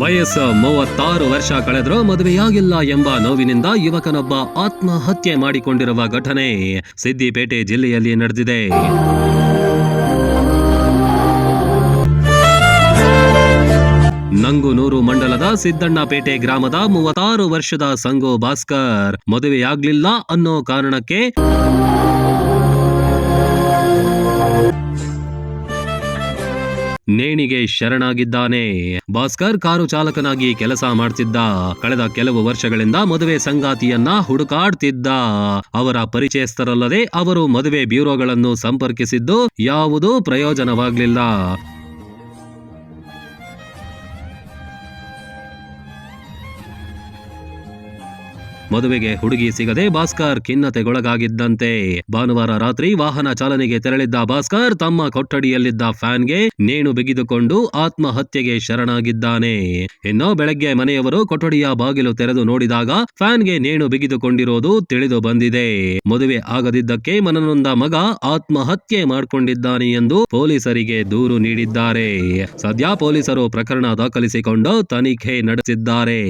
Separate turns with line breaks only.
ವಯಸ್ಸು ಮೂವತ್ತಾರು ವರ್ಷ ಕಳೆದರೂ ಮದುವೆಯಾಗಿಲ್ಲ ಎಂಬ ನೋವಿನಿಂದ ಯುವಕನೊಬ್ಬ ಆತ್ಮಹತ್ಯೆ ಮಾಡಿಕೊಂಡಿರುವ ಘಟನೆ ಸಿದ್ದಿಪೇಟೆ ಜಿಲ್ಲೆಯಲ್ಲಿ ನಡೆದಿದೆ. ನಂಗುನೂರು ಮಂಡಲದ ಸಿದ್ದಣ್ಣಪೇಟೆ ಗ್ರಾಮದ ಮೂವತ್ತಾರು ವರ್ಷದ ಸಂಗೋ ಭಾಸ್ಕರ್ ಮದುವೆಯಾಗ್ಲಿಲ್ಲ ಅನ್ನೋ ಕಾರಣಕ್ಕೆ ನೇಣಿಗೆ ಶರಣಾಗಿದ್ದಾನೆ. ಭಾಸ್ಕರ್ ಕಾರು ಚಾಲಕನಾಗಿ ಕೆಲಸ ಮಾಡ್ತಿದ್ದ. ಕಳೆದ ಕೆಲವು ವರ್ಷಗಳಿಂದ ಮದುವೆ ಸಂಗಾತಿಯನ್ನ ಹುಡುಕಾಡ್ತಿದ್ದ. ಅವರ ಪರಿಚಯಸ್ಥರಲ್ಲದೆ ಅವರು ಮದುವೆ ಬ್ಯೂರೋಗಳನ್ನು ಸಂಪರ್ಕಿಸಿದ್ದು ಯಾವುದೂ ಪ್ರಯೋಜನವಾಗ್ಲಿಲ್ಲ. ಮದುವೆಗೆ ಹುಡುಗಿ ಸಿಗದೆ ಭಾಸ್ಕರ್ ಖಿನ್ನತೆಗೊಳಗಾಗಿದ್ದಂತೆ. ಭಾನುವಾರ ರಾತ್ರಿ ವಾಹನ ಚಾಲನೆಗೆ ತೆರಳಿದ್ದ ಭಾಸ್ಕರ್ ತಮ್ಮ ಕೊಠಡಿಯಲ್ಲಿದ್ದ ಫ್ಯಾನ್ಗೆ ನೇಣು ಬಿಗಿದುಕೊಂಡು ಆತ್ಮಹತ್ಯೆಗೆ ಶರಣಾಗಿದ್ದಾನೆ. ಇನ್ನು ಬೆಳಗ್ಗೆ ಮನೆಯವರು ಕೊಠಡಿಯ ಬಾಗಿಲು ತೆರೆದು ನೋಡಿದಾಗ ಫ್ಯಾನ್ಗೆ ನೇಣು ಬಿಗಿದುಕೊಂಡಿರೋದು ತಿಳಿದು ಬಂದಿದೆ. ಮದುವೆ ಆಗದಿದ್ದಕ್ಕೆ ಮನನೊಂದ ಮಗ ಆತ್ಮಹತ್ಯೆ ಮಾಡಿಕೊಂಡಿದ್ದಾನೆ ಎಂದು ಪೊಲೀಸರಿಗೆ ದೂರು ನೀಡಿದ್ದಾರೆ. ಸದ್ಯ ಪೊಲೀಸರು ಪ್ರಕರಣ ದಾಖಲಿಸಿಕೊಂಡು ತನಿಖೆ ನಡೆಸಿದ್ದಾರೆ.